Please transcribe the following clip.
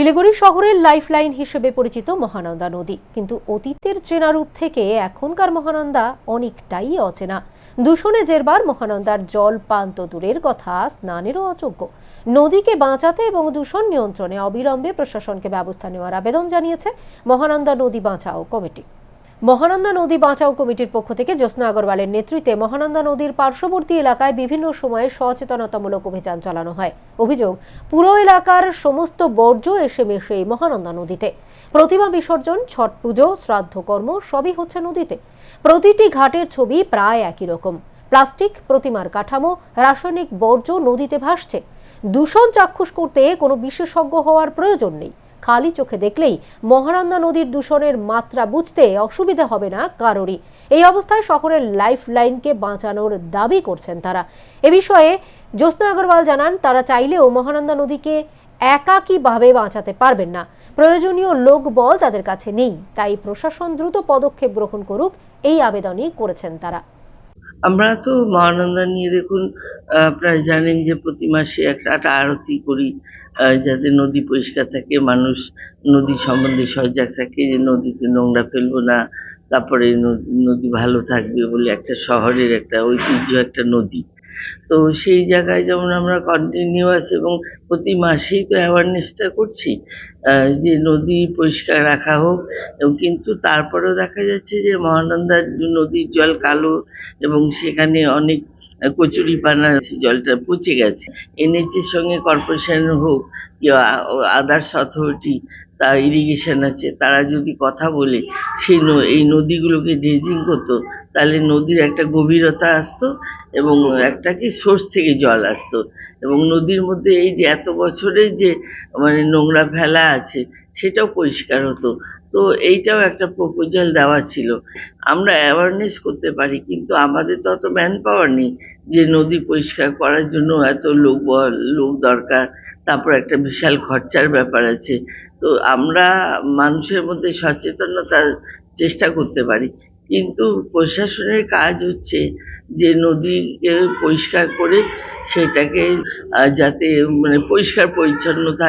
শিলিগুড়ি শহরের লাইফলাইন হিসেবে পরিচিত মহানন্দা নদী। কিন্তু অতীতের চেনা রূপ থেকে এখনকার মহানন্দা অনেকটাই অচেনা। দূষণে জেরবার মহানন্দার জল পান্ত দূরের কথা স্নানেরও অযোগ্য। নদীকে বাঁচাতে এবং দূষণ নিয়ন্ত্রণে অবিলম্বে প্রশাসনকে ব্যবস্থা নেওয়ার আবেদন জানিয়েছে মহানন্দা নদী বাঁচাও কমিটি। মহানন্দা নদী বাঁচাও কমিটির পক্ষ থেকে জ্যোৎস্না আগরওয়ালের নেতৃত্বে মহানন্দা নদীর পার্শ্ববর্তী এলাকায় বিভিন্ন সময়ে সচেতনতামূলক অভিযান চালানো হয়। অভিযোগ, পুরো এলাকার সমস্ত বর্জ্য এসে মেশে মহানন্দা নদীতে। প্রতিমা বিসর্জন, ছট পুজো শ্রাদ্ধকর্ম সবই হচ্ছে নদীতে। প্রতিটি ঘাটের ছবি প্রায় একই রকম। প্লাস্টিক, প্রতিমার কাঠামো, রাসায়নিক বর্জ্য নদীতে ভাসছে। দূষণ চাক্ষুষ করতে কোনো বিশেষজ্ঞ হওয়ার প্রয়োজন নেই। খালি চোখে দেখলেই মহানন্দা নদীর দূষণের মাত্রা বুঝতে অসুবিধা হবে না কারোরই। এই অবস্থায় শহরের লাইফ লাইনকে বাঁচানোর দাবি করছেন তারা। এ বিষয়ে জ্যোৎস্না আগরওয়াল জানান, তারা চাইলেও মহানন্দা নদীকে একাকীভাবে বাঁচাতে পারবেন না। প্রয়োজনীয় লোকবল তাদের কাছে নেই, তাই প্রশাসন দ্রুত পদক্ষেপ গ্রহণ করুক, এই আবেদনই করেছেন তারা। আমরা তো মহানন্দা নিয়ে দেখুন আপনারা জানেন যে প্রতি মাসে একটা আরতি করি যাতে নদী পরিষ্কার থাকে, মানুষ নদী সম্বন্ধে সজাগ থাকে, যে নদীতে নোংরা ফেলব না, তারপরে নদী ভালো থাকবে বলে একটা শহরের একটা ঐতিহ্য একটা নদী। তো সেই জায়গায় যেমন আমরা কন্টিনিউয়াস এবং প্রতি মাসেই তো অ্যাওয়ারনেসটা করছি যে নদী পরিষ্কার রাখা হোক কিন্তু তারপরেও দেখা যাচ্ছে যে মহানন্দার নদীর জল কালো এবং সেখানে অনেক কচুরিপানা জলটা পচে গেছে। এনএইচের সঙ্গে কর্পোরেশন হোক আদার্স অথরিটি তা ইরিগেশন আছে। তারা যদি কথা বলে, সেই এই নদীগুলোকে ড্রেজিং করতো, তাহলে নদীর একটা গভীরতা আসতো এবং একটা কি সোর্স থেকে জল আসতো। এবং নদীর মধ্যে এই যে এত বছরে যে মানে নোংরা ফেলা আছে, সেটাও পরিষ্কার হতো। তো এইটাও একটা প্রপোজাল দেওয়া ছিল। আমরা অ্যাওয়ারনেস করতে পারি, কিন্তু আমাদের তো অত ম্যান পাওয়ার নেই। যে নদী পরিষ্কার করার জন্য এত লোক লোক দরকার, তারপর একটা বিশাল খরচার ব্যাপার আছে। তো আমরা মানুষের মধ্যে সচেতনতার চেষ্টা করতে পারি। কিন্তু প্রশাসনের কাজ হচ্ছে যে নদীকে পরিষ্কার করে সেটাকে যাতে মানে পরিষ্কার পরিচ্ছন্ন থাকে।